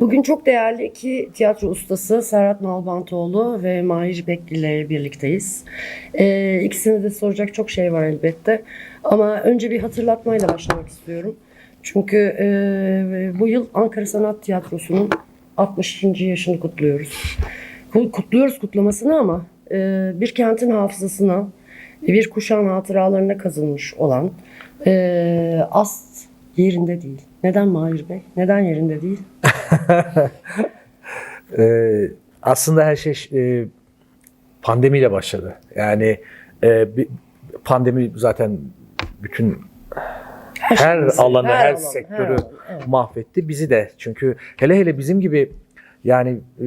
Bugün çok değerli iki tiyatro ustası Serhat Nalbantoğlu ve Mahir Bekli ile birlikteyiz. Ee, ikisine de soracak çok şey var elbette. Ama önce bir hatırlatmayla başlamak istiyorum. Çünkü e, bu yıl Ankara Sanat Tiyatrosu'nun 60. yaşını kutluyoruz. Ku- Kutluyoruz kutlamasını ama e, bir kentin hafızasına, bir kuşağın hatıralarına kazınmış olan e, ast yerinde değil. Neden Mahir Bey? Neden yerinde değil? Ee, aslında her şey e, pandemiyle başladı. Yani e, bir- pandemi zaten bütün her şeyimizi, alanı, her, alanı, sektörü her alanı, evet. mahvetti. Bizi de. Çünkü hele hele bizim gibi yani e,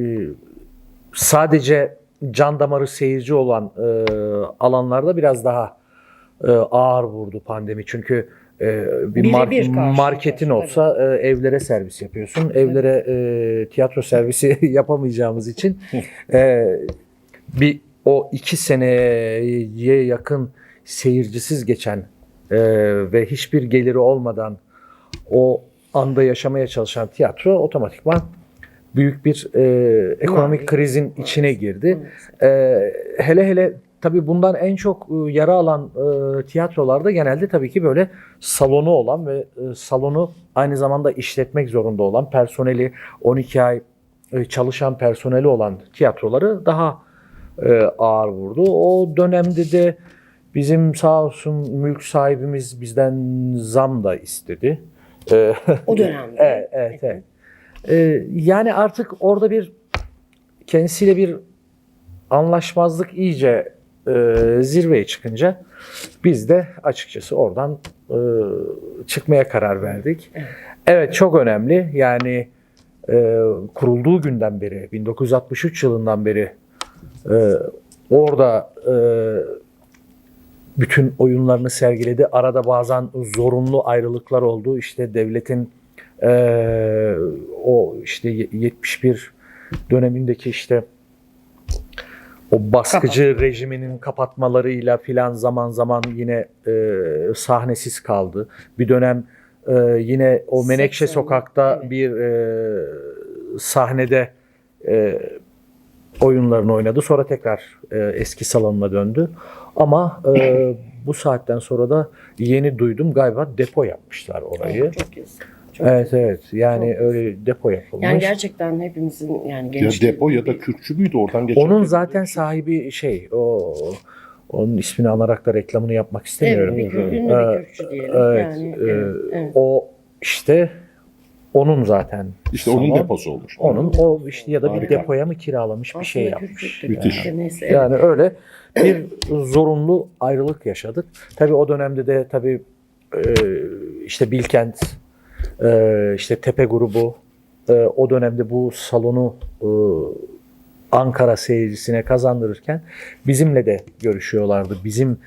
sadece can damarı seyirci olan e, alanlarda biraz daha e, ağır vurdu pandemi. Çünkü e, bir mar- karşı marketin karşı, olsa e, evlere servis yapıyorsun. Evlere e, tiyatro servisi yapamayacağımız için e, bir o iki seneye yakın seyircisiz geçen e, ve hiçbir geliri olmadan o anda yaşamaya çalışan tiyatro otomatikman büyük bir e, ekonomik krizin içine girdi. E, hele hele tabii bundan en çok e, yara alan e, tiyatrolarda genelde tabii ki böyle salonu olan ve e, salonu aynı zamanda işletmek zorunda olan personeli 12 ay çalışan personeli olan tiyatroları daha ağır vurdu. O dönemde de bizim sağ olsun mülk sahibimiz bizden zam da istedi. E, O dönemde. evet, evet, evet. E, yani artık orada bir kendisiyle bir anlaşmazlık iyice e, zirveye çıkınca biz de açıkçası oradan e, çıkmaya karar verdik. Evet. Evet çok önemli. Yani e, kurulduğu günden beri 1963 yılından beri e, orada e, bütün oyunlarını sergiledi. Arada bazen zorunlu ayrılıklar oldu. İşte devletin e, o işte 71 dönemindeki işte o baskıcı rejiminin kapatmalarıyla filan zaman zaman yine e, sahnesiz kaldı. Bir dönem e, yine o Menekşe 80'li, Sokak'ta evet. bir e, sahnede e, oyunlarını oynadı. Sonra tekrar e, eski salonuna döndü. Ama e, bu saatten sonra da yeni duydum galiba depo yapmışlar orayı. Aa, Çok yazık. Çok Evet evet yani Çok öyle depo yapılmış. Yani gerçekten hepimizin yani Ya genç depo ya da Kürkçü müydü oradan geçerken? Onun zaten sahibi şey o onun ismini anarak da reklamını yapmak istemiyorum. Evet, bir ünlü Ee, bir kürkçü diyelim. Evet, yani, e, evet, evet. o işte onun zaten İşte onun deposu olmuş. Onun o işte ya da bir Harika. depoya mı kiralamış bir şey Aslında yapmış. Müthiş. işte neyse. evet. Yani öyle bir zorunlu ayrılık yaşadık. Tabii o dönemde de tabii e, işte Bilkent, e, işte Tepe grubu e, o dönemde bu salonu e, Ankara seyircisine kazandırırken bizimle de görüşüyorlardı. Bizim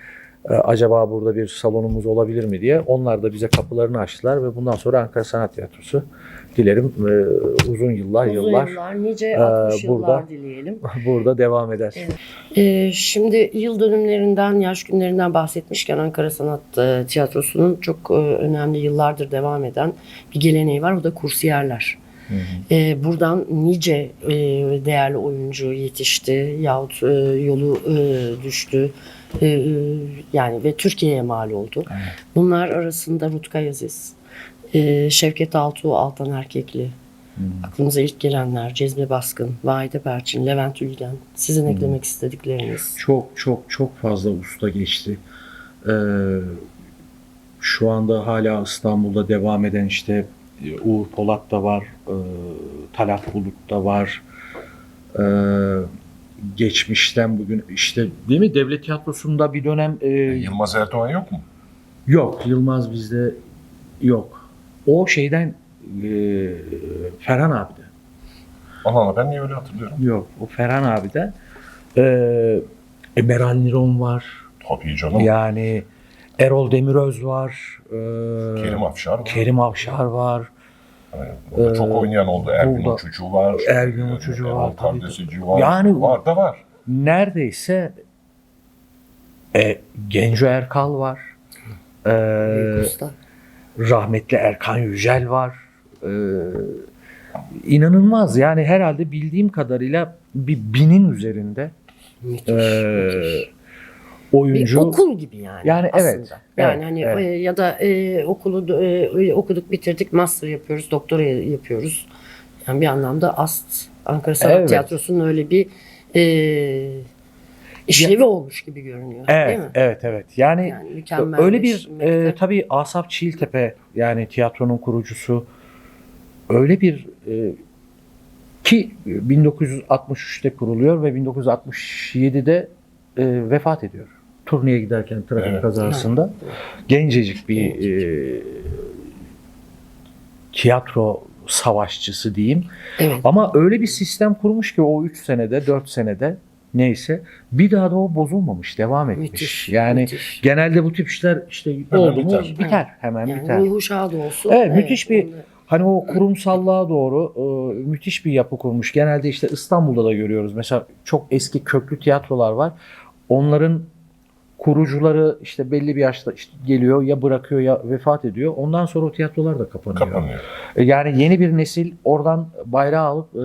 acaba burada bir salonumuz olabilir mi diye. Onlar da bize kapılarını açtılar ve bundan sonra Ankara Sanat Tiyatrosu dilerim e, uzun yıllar Uzun yıllar yıllar, nice e, 60 yıllar burada- dileyelim. burada devam eder. Ee, şimdi yıl dönümlerinden, yaş günlerinden bahsetmişken Ankara Sanat e, Tiyatrosu'nun çok e, önemli yıllardır devam eden bir geleneği var. O da kursiyerler. Ee, buradan nice e, değerli oyuncu yetişti yahut e, yolu e, düştü. E, e, yani ve Türkiye'ye mal oldu. Bunlar arasında Rutkay Aziz, e, Şevket Altuğ, Altan Erkekli, aklımıza ilk gelenler Cezmi Baskın, Vahide Berçin, Levent Ülgen. Sizin eklemek istedikleriniz. Çok çok çok fazla usta geçti. Ee, şu anda hala İstanbul'da devam eden işte e, Uğur Polat da var, e, Talat Bulut da var. Ee, geçmişten bugün işte değil mi devlet tiyatrosunda bir dönem e, Yılmaz Erdoğan yok mu? yok Yılmaz bizde yok. O şeyden e, Ferhan abi de. Allah Allah ben niye öyle hatırlıyorum? Yok o Ferhan abi de. Ee, e, Meral Niron var. Tabii canım. Yani Erol Demiröz var. e, Kerim Afşar var. Kerim Avşar var. Evet, burada çok Ee, oynayan oldu. Ergün burada- Uçucu var. Ergün Uçucu Erol var, tabii. Kardeseci var. Yani- var da var. Neredeyse e, Genco Erkal var. E, rahmetli Erkan Yücel var. E, inanılmaz yani herhalde bildiğim kadarıyla bir binin üzerinde Müthiş, e, müthiş. Oyuncu. Bir okul gibi yani. Yani aslında. evet, Yani evet, hani evet. e, ya da e, okulu e, okuduk bitirdik master yapıyoruz, doktora yapıyoruz. Yani bir anlamda AST Ankara Sanat Evet. Tiyatrosu'nun öyle bir e, işlevi olmuş gibi görünüyor. Evet, Değil mi? evet, evet. Yani, Yani öyle bir e, tabii Asaf Çiğiltepe yani tiyatronun kurucusu öyle bir e, ki 1963'te kuruluyor ve 1967'de e, vefat ediyor. Turneye giderken trafik Evet. kazasında gencecik bir e, tiyatro savaşçısı diyeyim. evet. Ama öyle bir sistem kurmuş ki o 3 senede, 4 senede neyse bir daha da o bozulmamış, devam etmiş. Müthiş. yani müthiş. genelde bu tip işler işte oldu mu biter. biter, hemen yani biter. ruhu şad olsun. Evet, müthiş bir- onu- Hani o kurumsallığa doğru e, müthiş bir yapı kurmuş. Genelde işte İstanbul'da da görüyoruz. Mesela çok eski köklü tiyatrolar var. Onların kurucuları işte belli bir yaşta işte geliyor ya bırakıyor ya vefat ediyor. Ondan sonra o tiyatrolar da kapanıyor. Kapanıyor. E, Yani yeni bir nesil oradan bayrağı alıp e,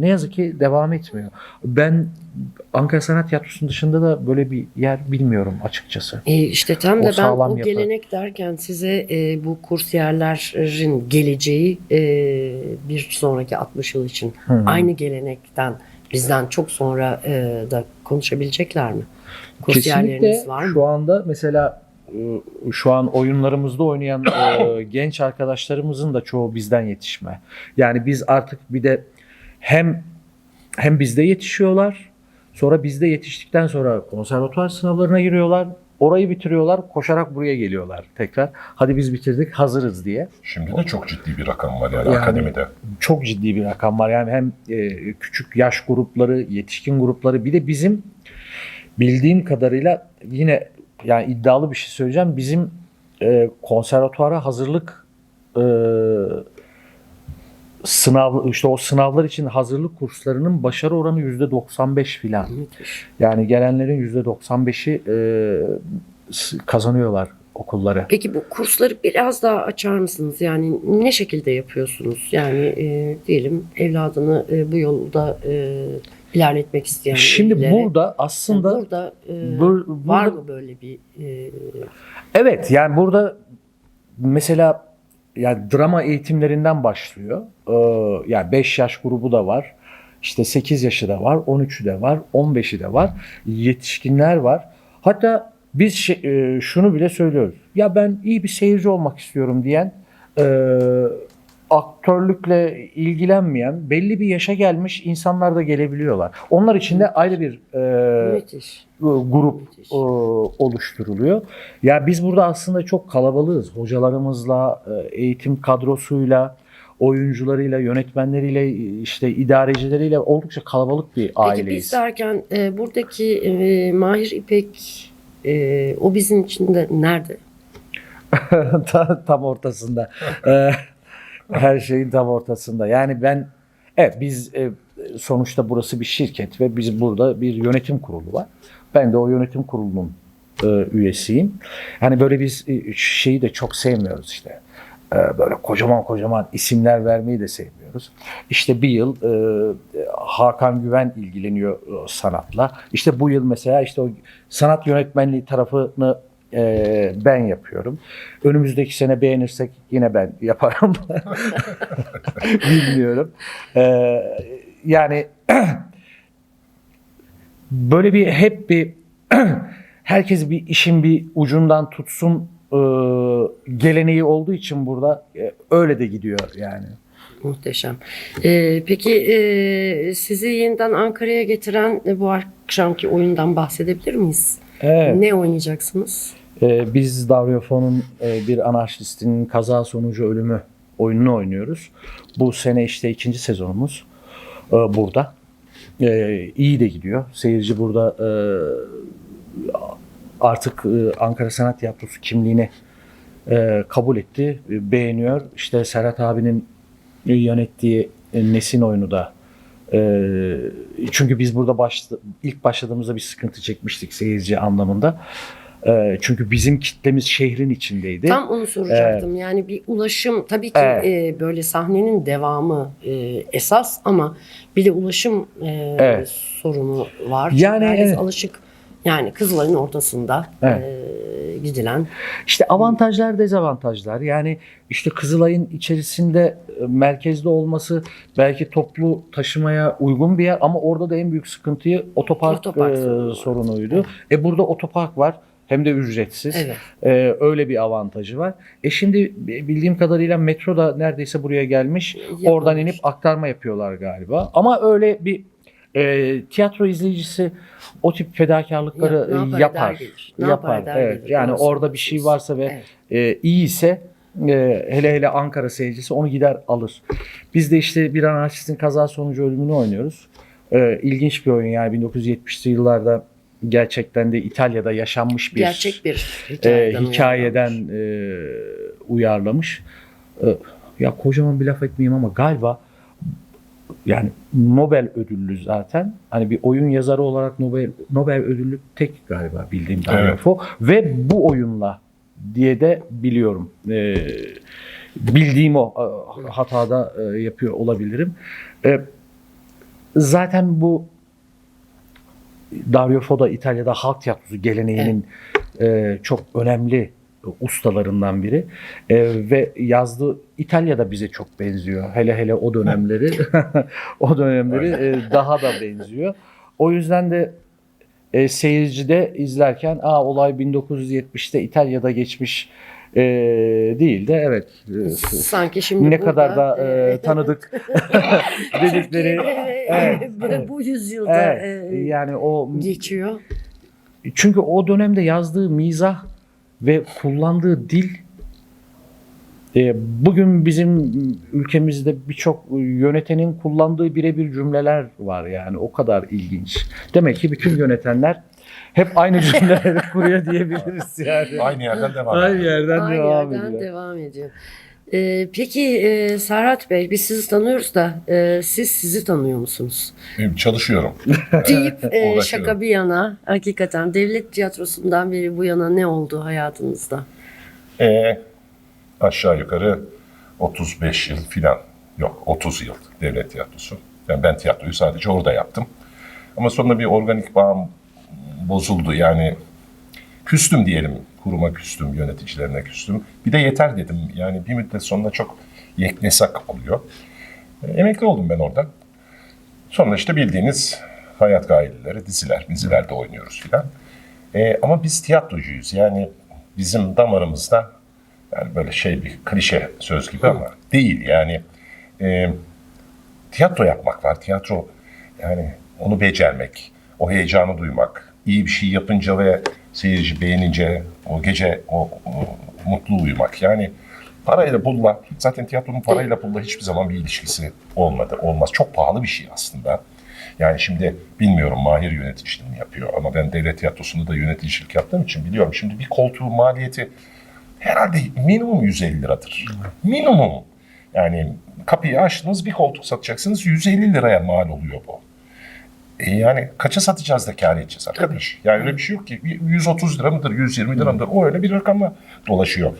ne yazık ki devam etmiyor. Ben Ankara Sanat Tiyatrosu'nun dışında da böyle bir yer bilmiyorum açıkçası. E işte tam O da ben o yapı. gelenek derken size e, bu kursiyerlerin geleceği e, bir sonraki 60 yıl için Hı. aynı gelenekten bizden çok sonra e, da konuşabilecekler mi? Kesinlikle var mı? şu anda mesela e, şu an oyunlarımızda oynayan e, genç arkadaşlarımızın da çoğu bizden yetişme. Yani biz artık bir de hem hem bizde yetişiyorlar. Sonra bizde yetiştikten sonra konservatuvar sınavlarına giriyorlar. Orayı bitiriyorlar. Koşarak buraya geliyorlar tekrar. Hadi biz bitirdik hazırız diye. Şimdi de çok ciddi bir rakam var yani, Yani- akademide. çok ciddi bir rakam var. Yani hem e, küçük yaş grupları, yetişkin grupları bir de bizim bildiğim kadarıyla yine yani iddialı bir şey söyleyeceğim. Bizim e, konservatuara hazırlık e, sınav işte o sınavlar için hazırlık kurslarının başarı oranı yüzde 95 filan. Yani gelenlerin yüzde 95'i e, kazanıyorlar okulları. Peki bu kursları biraz daha açar mısınız? Yani ne şekilde yapıyorsunuz? Yani e, diyelim evladını e, bu yolda e, ilerletmek isteyen Şimdi velilere- burada aslında Yani burada e, bur- var burada- mı böyle bir e, Evet yani burada mesela yani drama eğitimlerinden başlıyor. Ee, yani 5 yaş grubu da var. İşte 8 yaşı da var, 13'ü de var, 15'i de var. Yetişkinler var. Hatta biz şey- e, şunu bile söylüyoruz. Ya ben iyi bir seyirci olmak istiyorum diyen e, aktörlükle ilgilenmeyen belli bir yaşa gelmiş insanlar da gelebiliyorlar. Onlar için de ayrı bir e, müthiş. grup Müthiş. e, oluşturuluyor. Ya biz burada aslında çok kalabalığız. Hocalarımızla, e, eğitim kadrosuyla, oyuncularıyla, yönetmenleriyle, işte idarecileriyle oldukça kalabalık bir Peki aileyiz. biz derken e, buradaki e, Mahir İpek e, o bizim için de nerede? Ta- tam ortasında. E, Her şeyin tam ortasında. Yani ben evet biz e, sonuçta burası bir şirket ve biz burada bir yönetim kurulu var. Ben de o yönetim kurulunun e, üyesiyim. Hani böyle biz e, şeyi de çok sevmiyoruz işte. E, böyle kocaman kocaman isimler vermeyi de sevmiyoruz. İşte bir yıl e, Hakan Güven ilgileniyor e, sanatla. İşte bu yıl mesela işte o sanat yönetmenliği tarafını e, ben yapıyorum. Önümüzdeki sene beğenirsek yine ben yaparım. Bilmiyorum. E, yani böyle bir hep bir herkes bir işin bir ucundan tutsun e, geleneği olduğu için burada e, öyle de gidiyor yani. Muhteşem. E, peki e, sizi yeniden Ankara'ya getiren e, bu akşamki oyundan bahsedebilir miyiz? Evet. Ne oynayacaksınız? Ee, biz Daryofon'un e, bir anarşistinin kaza sonucu ölümü oyununu oynuyoruz. Bu sene işte ikinci sezonumuz e, burada. E, iyi de gidiyor. Seyirci burada e, artık e, Ankara Sanat Tiyatrosu kimliğini e, kabul etti, e, beğeniyor. İşte Serhat abinin yönettiği Nesin oyunu da çünkü biz burada başta, ilk başladığımızda bir sıkıntı çekmiştik seyirci anlamında. Çünkü bizim kitlemiz şehrin içindeydi. Tam onu soracaktım. Yani bir ulaşım tabii ki Evet. e, böyle sahnenin devamı e, esas ama bir de ulaşım e, Evet. sorunu var. Çünkü Yani herkes evet. alışık yani Kızılay'ın ortasında Evet. e, gidilen. İşte avantajlar dezavantajlar yani işte Kızılay'ın içerisinde e, merkezde olması belki toplu taşımaya uygun bir yer ama orada da en büyük sıkıntıyı otopark, Otopark e, sorunuydu. E burada otopark var hem de ücretsiz. Evet. E, öyle bir avantajı var. E şimdi bildiğim kadarıyla metro da neredeyse buraya gelmiş. Yapılmış. Oradan inip aktarma yapıyorlar galiba. Ama öyle bir e, tiyatro izleyicisi o tip fedakarlıkları Ya- yapar yapar. Ne yapar eder evet. gelir. Yani Doğru orada bir şey varsa ve Evet. e, iyi ise e, hele hele Ankara seyircisi onu gider alır. Biz de işte bir anarşistin kaza sonucu ölümünü oynuyoruz. E, ilginç bir oyun yani 1970'li yıllarda gerçekten de İtalya'da yaşanmış bir Gerçek bir e, hikayeden. hikayeden uyarlanmış. e, uyarlamış. E, ya kocaman bir laf etmeyeyim ama galiba yani Nobel ödüllü zaten. Hani bir oyun yazarı olarak Nobel Nobel ödüllü tek galiba bildiğim kadarıyla Evet. Ve bu oyunla diye de biliyorum. E, bildiğim o e, hatada e, yapıyor olabilirim. E, zaten bu Dario Fo da İtalya'da halk tiyatrosu geleneğinin e, çok önemli ustalarından biri E, ve yazdığı İtalya'da bize çok benziyor. Hele hele o dönemleri o dönemleri e, daha da benziyor. O yüzden de e, seyircide izlerken Aa, olay 1970'te İtalya'da geçmiş e, değil de evet e, Sanki şimdi ne burada, kadar da e, e, tanıdık dedikleri evet, evet. bu yüzyılda evet, e, yani o geçiyor. çünkü o dönemde yazdığı mizah ve kullandığı dil e, bugün bizim ülkemizde birçok yönetenin kullandığı birebir cümleler var yani o kadar ilginç. Demek ki bütün yönetenler hep aynı cümleleri kuruyor diyebiliriz yani. Aynı yerden devam Aynı ediyor. yerden Aynı devam yerden ediyor. devam ediyor. E, peki e, Serhat Bey biz sizi tanıyoruz da e, siz sizi tanıyor musunuz? Benim çalışıyorum. deyip e, şaka bir yana hakikaten devlet tiyatrosundan beri bu yana ne oldu hayatınızda? E, aşağı yukarı 35 yıl filan. Yok 30 yıl devlet tiyatrosu. Yani ben tiyatroyu sadece orada yaptım. Ama sonra bir organik bağım bozuldu. Yani küstüm diyelim. Kuruma küstüm, yöneticilerine küstüm. Bir de yeter dedim. Yani bir müddet sonra çok yeknesak oluyor. E, emekli oldum ben orada. Sonra işte bildiğiniz hayat gayeleri, diziler, dizilerde oynuyoruz filan. E, ama biz tiyatrocuyuz. Yani bizim damarımızda yani böyle şey bir klişe söz gibi ama değil yani. E, tiyatro yapmak var. Tiyatro yani onu becermek, o heyecanı duymak, iyi bir şey yapınca ve seyirci beğenince o gece o, o mutlu uyumak. Yani parayla pulla, zaten tiyatronun parayla pulla hiçbir zaman bir ilişkisi olmadı, olmaz. Çok pahalı bir şey aslında. Yani şimdi bilmiyorum Mahir yöneticiliğini mi yapıyor ama ben devlet tiyatrosunda da yöneticilik yaptığım için biliyorum. Şimdi bir koltuğun maliyeti herhalde minimum 150 liradır. Minimum. Yani kapıyı açtınız bir koltuk satacaksınız 150 liraya mal oluyor bu. E yani kaça satacağız da kâr edeceğiz arkadaş? Yani öyle bir şey yok ki. 130 lira mıdır, 120 lira mıdır? O öyle bir rakamla dolaşıyor.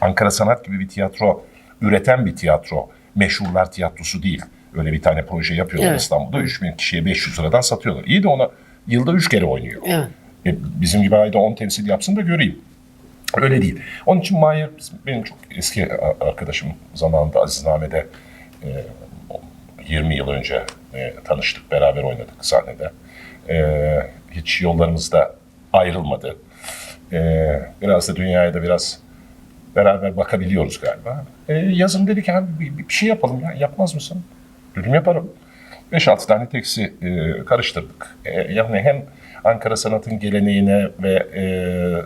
Ankara Sanat gibi bir tiyatro, üreten bir tiyatro, meşhurlar tiyatrosu değil. Öyle bir tane proje yapıyorlar Evet. İstanbul'da. 3000 kişiye 500 liradan satıyorlar. İyi de ona yılda 3 kere oynuyor. Evet. E, bizim gibi ayda 10 temsil yapsın da göreyim. Öyle değil. Onun için Mahir benim çok eski arkadaşım zamanında Azizname'de e, 20 yıl önce e, tanıştık, beraber oynadık sahnede. E, hiç yollarımız da ayrılmadı. E, biraz da dünyaya da biraz beraber bakabiliyoruz galiba. E, yazın dedik abi bir, bir şey yapalım ya, yapmaz mısın? Dedim yaparım. 5-6 tane teksi e, karıştırdık. E, yani hem Ankara sanatın geleneğine ve e,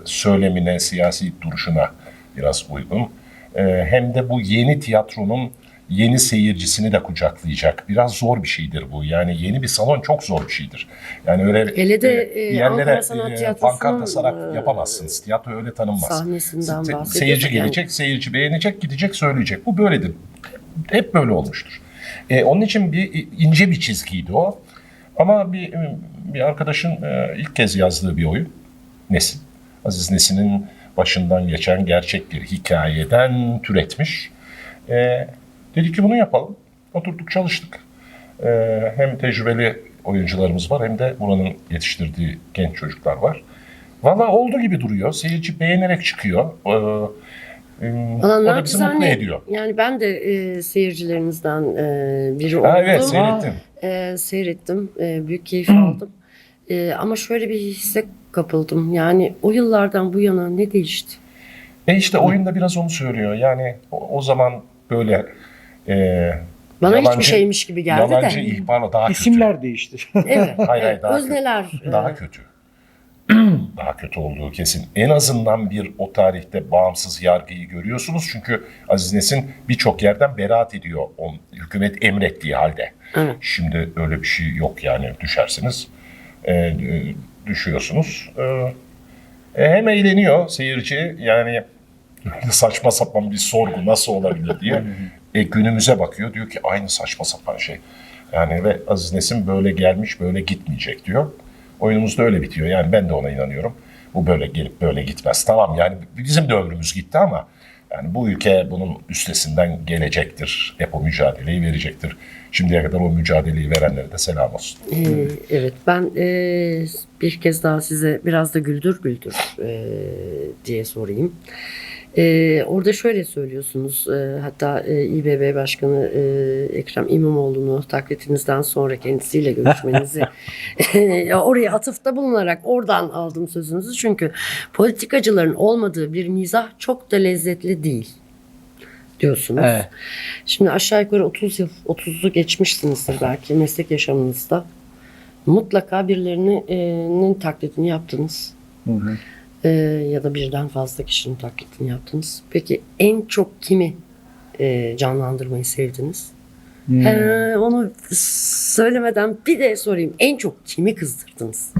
söylemine, siyasi duruşuna biraz uygun. E, hem de bu yeni tiyatronun yeni seyircisini de kucaklayacak. Biraz zor bir şeydir bu. Yani yeni bir salon çok zor bir şeydir. Yani öyle Hele de, e, e, yerlere e, pankart asarak e, yapamazsınız. Tiyatro öyle tanınmaz. Sahnesinden Se- Seyirci yani- gelecek, seyirci beğenecek, gidecek, söyleyecek. Bu böyledir. Hep böyle olmuştur. E, onun için bir ince bir çizgiydi o. Ama bir bir arkadaşın e, ilk kez yazdığı bir oyun. Nesin? Aziz Nesin'in başından geçen gerçek bir hikayeden türetmiş. E, dedik ki bunu yapalım. Oturduk çalıştık. E, hem tecrübeli oyuncularımız var hem de buranın yetiştirdiği genç çocuklar var. Valla oldu gibi duruyor. Seyirci beğenerek çıkıyor. Ee, Valla o da bizi mutlu naçizane, ediyor. Yani ben de e, seyircilerinizden e, biri oldum. Ha, evet seyrettim. E, seyrettim. E, büyük keyif aldım. E, ama şöyle bir hisse kapıldım. Yani o yıllardan bu yana ne değişti? E işte oyunda biraz onu söylüyor. Yani o, o zaman böyle e, Bana Yalancı- hiçbir şeymiş gibi geldi yalancı de. ihbarla daha İsimler değişti. Evet. Hayır, hayır, daha Özneler. kötü. e, Daha kötü. daha kötü olduğu kesin. En azından bir o tarihte bağımsız yargıyı görüyorsunuz. Çünkü Aziz Nesin birçok yerden beraat ediyor. O, hükümet emrettiği halde. Evet. Şimdi öyle bir şey yok yani düşersiniz. e, e, düşüyorsunuz. E, e, hem eğleniyor seyirci yani saçma sapan bir sorgu nasıl olabilir diye. E, günümüze bakıyor diyor ki aynı saçma sapan şey. Yani ve Aziz Nesin böyle gelmiş böyle gitmeyecek diyor. Oyunumuz da öyle bitiyor. Yani ben de ona inanıyorum. Bu böyle gelip böyle gitmez. Tamam yani bizim de ömrümüz gitti ama yani bu ülke bunun üstesinden gelecektir. Hep o mücadeleyi verecektir. Şimdiye kadar o mücadeleyi verenlere de selam olsun. e, evet ben e, bir kez daha size biraz da güldür güldür e, diye sorayım. E, orada şöyle söylüyorsunuz e, hatta e, İBB Başkanı e, Ekrem İmamoğlu'nu taklitinizden sonra kendisiyle görüşmenizi e, oraya atıfta bulunarak oradan aldım sözünüzü. Çünkü politikacıların olmadığı bir mizah çok da lezzetli değil diyorsunuz. Evet. Şimdi aşağı yukarı 30 yıl, 30'u geçmişsinizdir belki meslek yaşamınızda. Mutlaka birilerinin taklidini yaptınız. Ee, ya da birden fazla kişinin taklidini yaptınız. Peki en çok kimi e, canlandırmayı sevdiniz? Ee, onu söylemeden bir de sorayım. En çok kimi kızdırdınız?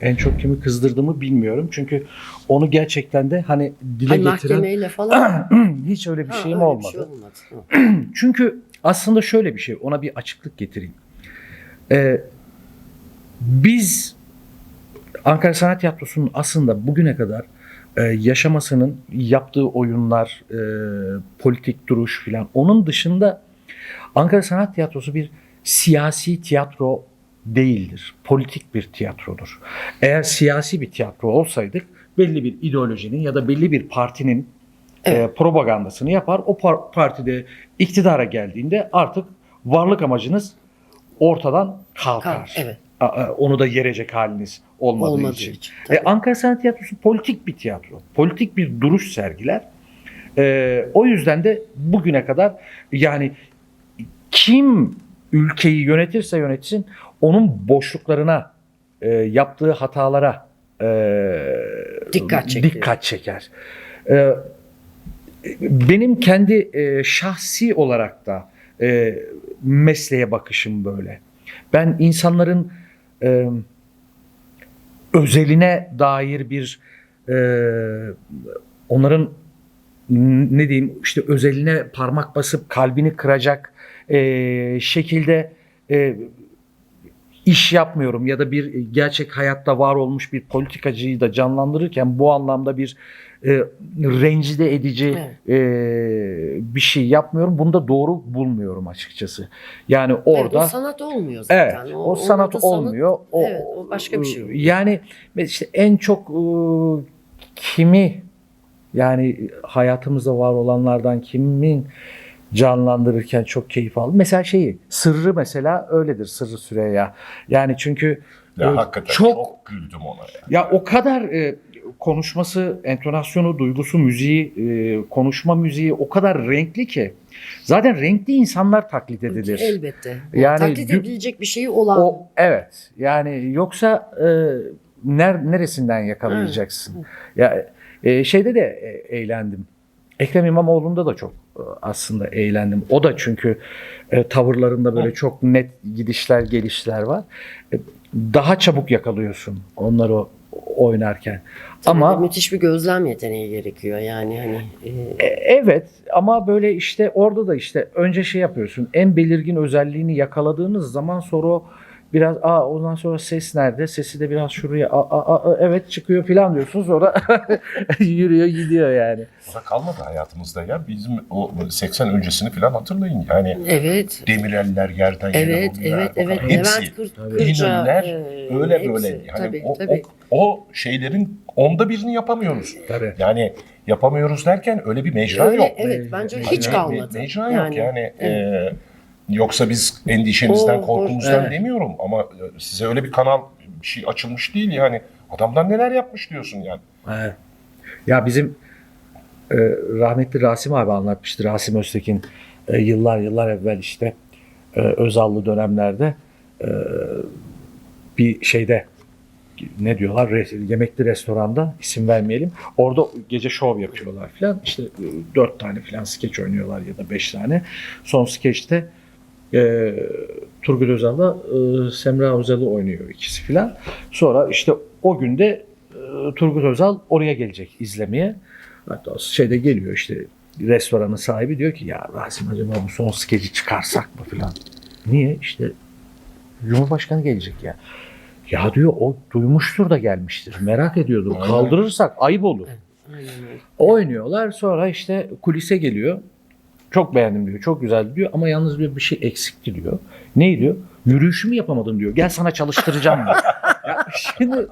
En çok kimi kızdırdığımı bilmiyorum. Çünkü onu gerçekten de hani dile Hani getiren mahkemeyle falan. hiç öyle bir Ha, şeyim öyle olmadı. Bir şey olmadı. Çünkü aslında şöyle bir şey, ona bir açıklık getireyim. Ee, biz Ankara Sanat Tiyatrosu'nun aslında bugüne kadar e, yaşamasının yaptığı oyunlar, e, politik duruş filan onun dışında Ankara Sanat Tiyatrosu bir siyasi tiyatro değildir. Politik bir tiyatrodur. Eğer siyasi bir tiyatro olsaydık belli bir ideolojinin ya da belli bir partinin e, propagandasını yapar. O par- partide iktidara geldiğinde artık varlık amacınız ortadan kalkar. Kalk, evet. Onu da yerecek haliniz olmadığı, Olmadığı için. için, E. Ankara Sanat Tiyatrosu politik bir tiyatro. Politik bir duruş sergiler. E, o yüzden de bugüne kadar yani kim ülkeyi yönetirse yönetsin onun boşluklarına, e, yaptığı hatalara e, Dikkat çekiyor. dikkat çeker. E, benim kendi e, şahsi olarak da e, mesleğe bakışım böyle. Ben insanların e, özeline dair bir e, onların ne diyeyim işte özeline parmak basıp kalbini kıracak e, şekilde e, iş yapmıyorum ya da bir gerçek hayatta var olmuş bir politikacıyı da canlandırırken bu anlamda bir e, rencide edici Evet. e, bir şey yapmıyorum. Bunu da doğru bulmuyorum açıkçası. Yani Evet, orada o sanat olmuyor zaten. Evet, o, sanat orada olmuyor. O, evet, o başka bir şey oluyor. Yani işte en çok e, kimi yani hayatımızda var olanlardan kimin canlandırırken çok keyif aldım. Mesela şeyi, Sırrı mesela öyledir Sırrı Süreyya. Yani çünkü Ya e, hakikaten çok çok, güldüm ona ya. ya o kadar e, konuşması, entonasyonu, duygusu, müziği, e, konuşma müziği o kadar renkli ki. Zaten renkli insanlar taklit edilir. Elbette. Yani Taklit edilecek bir şeyi olan. O evet. Yani yoksa e, ner neresinden yakalayacaksın? Ya e, şeyde de e, eğlendim. Ekrem İmamoğlu'nda da çok aslında eğlendim. O da çünkü e, tavırlarında böyle çok net gidişler gelişler var. E, daha çabuk yakalıyorsun onları o- oynarken. Tabii Ama müthiş bir gözlem yeteneği gerekiyor yani hani. e, e, evet ama böyle işte orada da işte önce şey yapıyorsun. En belirgin özelliğini yakaladığınız zaman sonra o biraz aa ondan sonra ses nerede? Sesi de biraz şuraya aa, aa, aa, evet çıkıyor falan diyorsun sonra yürüyor gidiyor yani. O da kalmadı hayatımızda ya. Bizim o 80 öncesini falan hatırlayın. Yani Evet. Demirel'ler yerden yere Evet, vuruyor. evet, kadar. evet. Hepsi. Levent Kır. Kırca. E, öyle hepsi. böyle. Yani tabii, o, tabii. O, o şeylerin onda birini yapamıyoruz. Tabii. Yani yapamıyoruz derken öyle bir mecra Öyle, yok. evet, bence hiç kalmadı. Mecra yok yani. evet. e, yoksa biz endişemizden, O- korkumuzdan evet. demiyorum ama e, size öyle bir kanal bir şey açılmış değil yani. Adamlar neler yapmış diyorsun yani. Evet. Ya bizim e, rahmetli Rasim abi anlatmıştı. Rasim Öztekin e, yıllar yıllar evvel işte e, Özallı dönemlerde e, bir şeyde ne diyorlar re- yemekli restoranda isim vermeyelim. Orada gece şov yapıyorlar filan. İşte e, dört tane filan skeç oynuyorlar ya da beş tane. Son skeçte e, Turgut Özal'la e, Semra Özal'ı oynuyor ikisi filan. Sonra işte o günde e, Turgut Özal oraya gelecek izlemeye. Hatta şeyde geliyor işte restoranın sahibi diyor ki ya Rasim acaba bu son skeci çıkarsak mı filan. Niye? İşte Cumhurbaşkanı gelecek ya. Ya diyor o duymuştur da gelmiştir. Merak ediyordur. Aynen. Kaldırırsak ayıp olur. Aynen. Oynuyorlar sonra işte kulise geliyor. Çok beğendim diyor. Çok güzel diyor ama yalnız diyor bir şey eksikti diyor. Ne diyor? Yürüyüşümü yapamadın diyor. Gel sana çalıştıracağım diyor. ya şimdi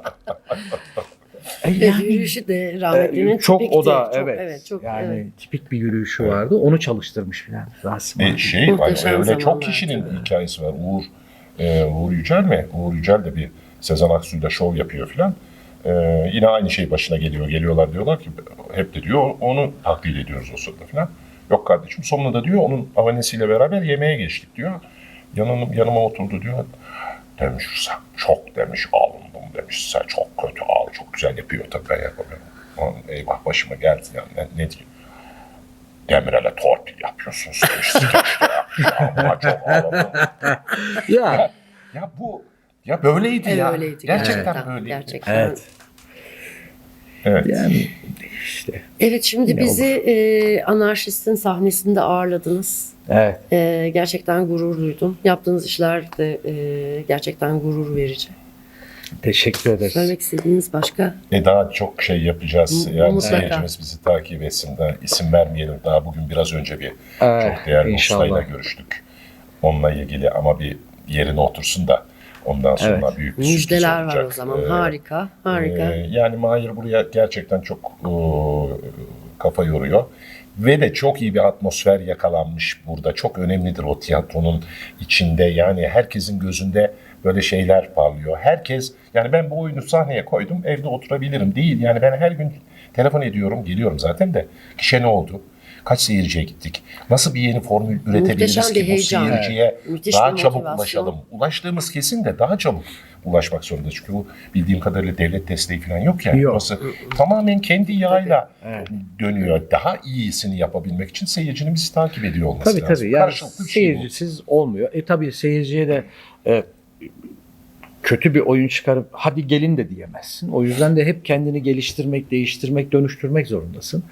E yani- yürüyüşü de rahmetlinin ee, çok tipikti. o da Çok, evet. çok, yani evet. tipik bir yürüyüşü vardı. Onu çalıştırmış filan Rasim E, şey var, Muhteşem öyle çok kişinin hikayesi var. Uğur e, Uğur Yücel mi? Uğur Yücel de bir Sezen Aksu'yla şov yapıyor filan. E, yine aynı şey başına geliyor. Geliyorlar diyorlar ki hep de diyor onu taklit ediyoruz o sırada filan. Yok kardeşim sonunda da diyor onun avanesiyle beraber yemeğe geçtik diyor. Yanım, yanıma oturdu diyor. Demiş sen çok demiş alındım demiş. Sen çok kötü al çok güzel yapıyor tabii ben yapamıyorum. Aman Eyvah başıma geldi yani ne, ne diyeyim. Demirel'e torpil yapıyorsunuz demiş. Ya. Ya Ya bu ya böyleydi Evet, ya. öyleydi. Gerçekten, böyleydi. Gerçekten. evet. Evet. Yani işte Evet şimdi Yine bizi e, anarşistin sahnesinde ağırladınız. evet. E, gerçekten gurur duydum. Yaptığınız işler de e, gerçekten gurur verici. Teşekkür ederiz. Söylemek istediğiniz başka? E daha çok şey yapacağız. Yani mutlaka. seyircimiz bizi takip etsin de isim vermeyelim. Daha bugün biraz önce bir Evet, çok değerli inşallah. ustayla görüştük. Onunla ilgili ama bir yerine otursun da ondan sonra Evet. büyük bir Müjdeler var o zaman. Ee, harika, harika. Ee, yani Mahir buraya gerçekten çok e, kafa yoruyor. Ve de çok iyi bir atmosfer yakalanmış burada. Çok önemlidir o tiyatronun içinde. Yani herkesin gözünde böyle şeyler parlıyor. Herkes yani ben bu oyunu sahneye koydum evde oturabilirim değil. Yani ben her gün telefon ediyorum geliyorum zaten de. Kişe ne oldu? Kaç seyirciye gittik? Nasıl bir yeni formül üretebiliriz Muhteşem ki bu heyecan. seyirciye Müthiş daha bir çabuk motivasyon. ulaşalım? Ulaştığımız kesin de daha çabuk ulaşmak zorunda. Çünkü bu bildiğim kadarıyla devlet desteği falan yok yani. Yok. Burası tamamen kendi yağıyla Evet. dönüyor. Daha iyisini yapabilmek için seyircinin bizi takip ediyor olması Tabii lazım. tabii. Yani Karşılıklı bir şey bu. seyircisiz olmuyor. E tabii seyirciye de e, kötü bir oyun çıkarıp hadi gelin de diyemezsin. O yüzden de hep kendini geliştirmek, değiştirmek, dönüştürmek zorundasın.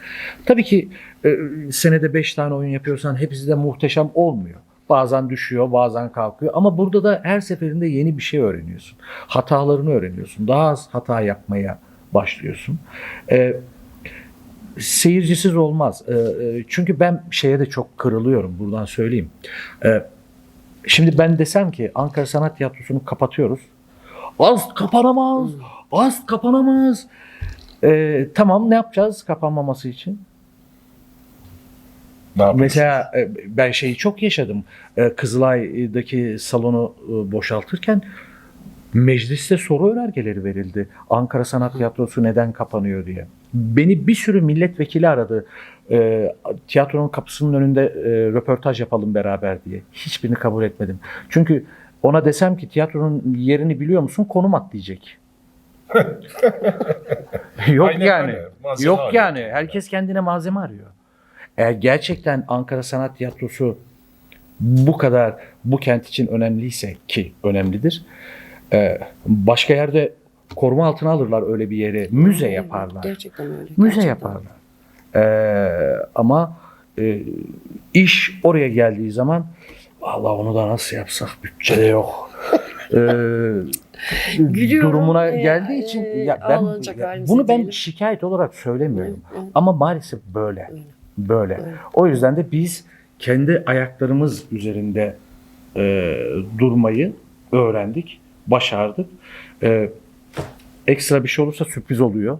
Tabii ki e, senede 5 tane oyun yapıyorsan hepsi de muhteşem olmuyor. Bazen düşüyor, bazen kalkıyor. Ama burada da her seferinde yeni bir şey öğreniyorsun. Hatalarını öğreniyorsun. Daha az hata yapmaya başlıyorsun. E, seyircisiz olmaz. E, e, çünkü ben şeye de çok kırılıyorum buradan söyleyeyim. E, şimdi ben desem ki Ankara Sanat Tiyatrosu'nu kapatıyoruz. Az kapanamaz. Az kapanamaz. E, tamam ne yapacağız kapanmaması için? Ne? Mesela e, ben şeyi çok yaşadım. E, Kızılay'daki salonu e, boşaltırken mecliste soru önergeleri verildi. Ankara Sanat Tiyatrosu neden kapanıyor diye. Beni bir sürü milletvekili aradı. E, tiyatronun kapısının önünde e, röportaj yapalım beraber diye. Hiçbirini kabul etmedim. Çünkü ona desem ki tiyatronun yerini biliyor musun? Konum at diyecek. Yok Aynen yani. öyle. Malzeme Yok arıyor. yani. Herkes kendine malzeme arıyor. Eğer gerçekten Ankara Sanat Tiyatrosu bu kadar bu kent için önemliyse ki önemlidir. e, başka yerde koruma altına alırlar öyle bir yere. Müze yaparlar. Gerçekten öyle. Müze gerçekten. yaparlar. E, ama e, iş oraya geldiği zaman vallahi onu da nasıl yapsak bütçede yok. e, Gülüyorum durumuna ve, geldiği için e, ya ben halimize bunu ben değilim. şikayet olarak söylemiyorum. Evet, evet. Ama maalesef böyle. Öyle. Böyle. Öyle. O yüzden de biz kendi ayaklarımız üzerinde e, durmayı öğrendik, başardık. E, ekstra bir şey olursa sürpriz oluyor.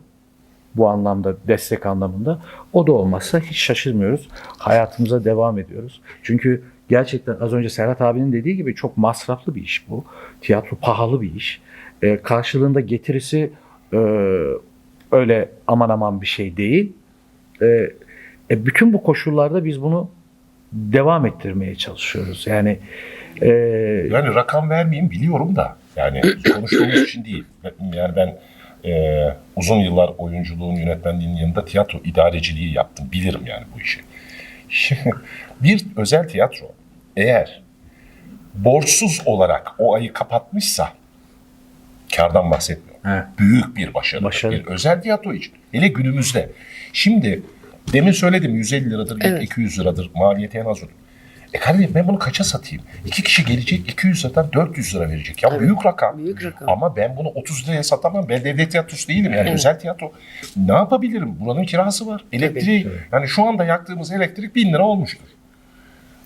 Bu anlamda, destek anlamında. O da olmazsa hiç şaşırmıyoruz. Hayatımıza devam ediyoruz. Çünkü gerçekten az önce Serhat abinin dediği gibi çok masraflı bir iş bu. Tiyatro pahalı bir iş. E, karşılığında getirisi e, öyle aman aman bir şey değil. E, e, bütün bu koşullarda biz bunu devam ettirmeye çalışıyoruz. Yani e, Yani rakam vermeyeyim biliyorum da yani konuştuğumuz için değil. Yani ben e, uzun yıllar oyunculuğun, yönetmenliğinin yanında tiyatro idareciliği yaptım. Bilirim yani bu işi. Şimdi bir özel tiyatro eğer borçsuz olarak o ayı kapatmışsa kardan bahsetmiyorum. Evet. Büyük bir başarı. Başarı. Bir özel tiyatro için. Hele günümüzde. Şimdi demin söyledim 150 liradır, Evet. 200 liradır maliyeti en az olur. E kardeşim ben bunu kaça satayım? İki kişi gelecek 200 liradan 400 lira verecek. Ya Evet. büyük rakam. Büyük rakam. Ama ben bunu 30 liraya satamam. Ben devlet tiyatrosu değilim yani Evet. özel tiyatro. Ne yapabilirim? Buranın kirası var. Elektriği. Yani şu anda yaktığımız elektrik 1000 lira olmuştur.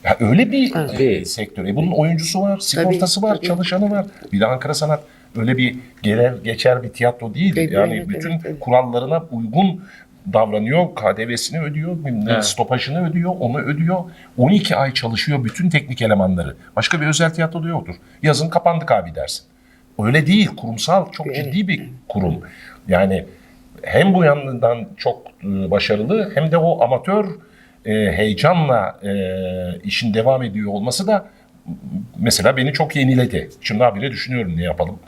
Ya öyle bir Evet. e, sektör. E bunun oyuncusu var, sigortası var, tabii. çalışanı var. Bir de Ankara Sanat öyle bir gelir geçer bir tiyatro değil. Tabii, yani evet, bütün evet, evet. kurallarına uygun davranıyor. KDV'sini ödüyor, Evet. stopajını ödüyor, onu ödüyor. 12 ay çalışıyor bütün teknik elemanları. Başka bir özel tiyatroda yoktur. Yazın kapandık abi dersin. Öyle değil. Kurumsal çok ciddi bir kurum. Yani hem bu yandan çok e, başarılı hem de o amatör e, heyecanla e, işin devam ediyor olması da mesela beni çok yeniledi. Şimdi habire düşünüyorum ne yapalım?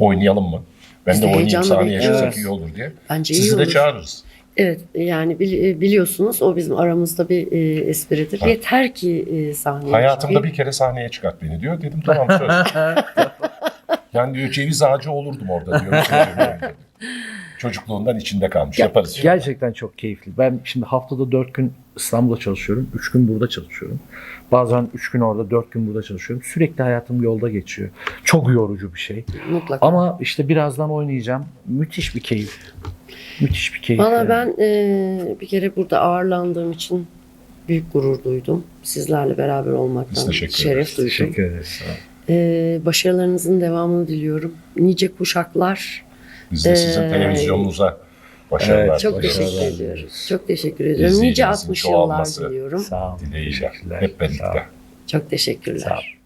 Oynayalım mı? Ben Biz de de oynayayım sahneye çıksak iyi olur diye. Bence iyi Sizi de olur. çağırırız. Evet yani bili- biliyorsunuz o bizim aramızda bir e, espridir. Ha. Yeter ki e, sahneye Hayatımda çıkayım. bir kere sahneye çıkart beni diyor. Dedim tamam söz. yani diyor ceviz ağacı olurdum orada diyor. Çocukluğundan içinde kalmış. Ya, Yaparız. Gerçekten çok keyifli. Ben şimdi haftada 4 gün İstanbul'da çalışıyorum. 3 gün burada çalışıyorum. Bazen 3 gün orada, 4 gün burada çalışıyorum. Sürekli hayatım yolda geçiyor. Çok yorucu bir şey. Mutlaka. Ama işte birazdan oynayacağım. Müthiş bir keyif. Müthiş bir keyif. Valla yani. ben e, bir kere burada ağırlandığım için büyük gurur duydum. Sizlerle beraber olmaktan şeref duydum. Teşekkür ederiz. E, başarılarınızın devamını diliyorum. Nice kuşaklar. Biz de sizin Ee, televizyonunuza başarılar. Evet, Çok teşekkür Başarılar ediyoruz. Çok teşekkür ediyorum. Nice İzleyicimizin 60 yıllar diliyorum. Sağ olun. Dileğiyle. Teşekkürler. Hep birlikte. Çok teşekkürler. Sağ olun.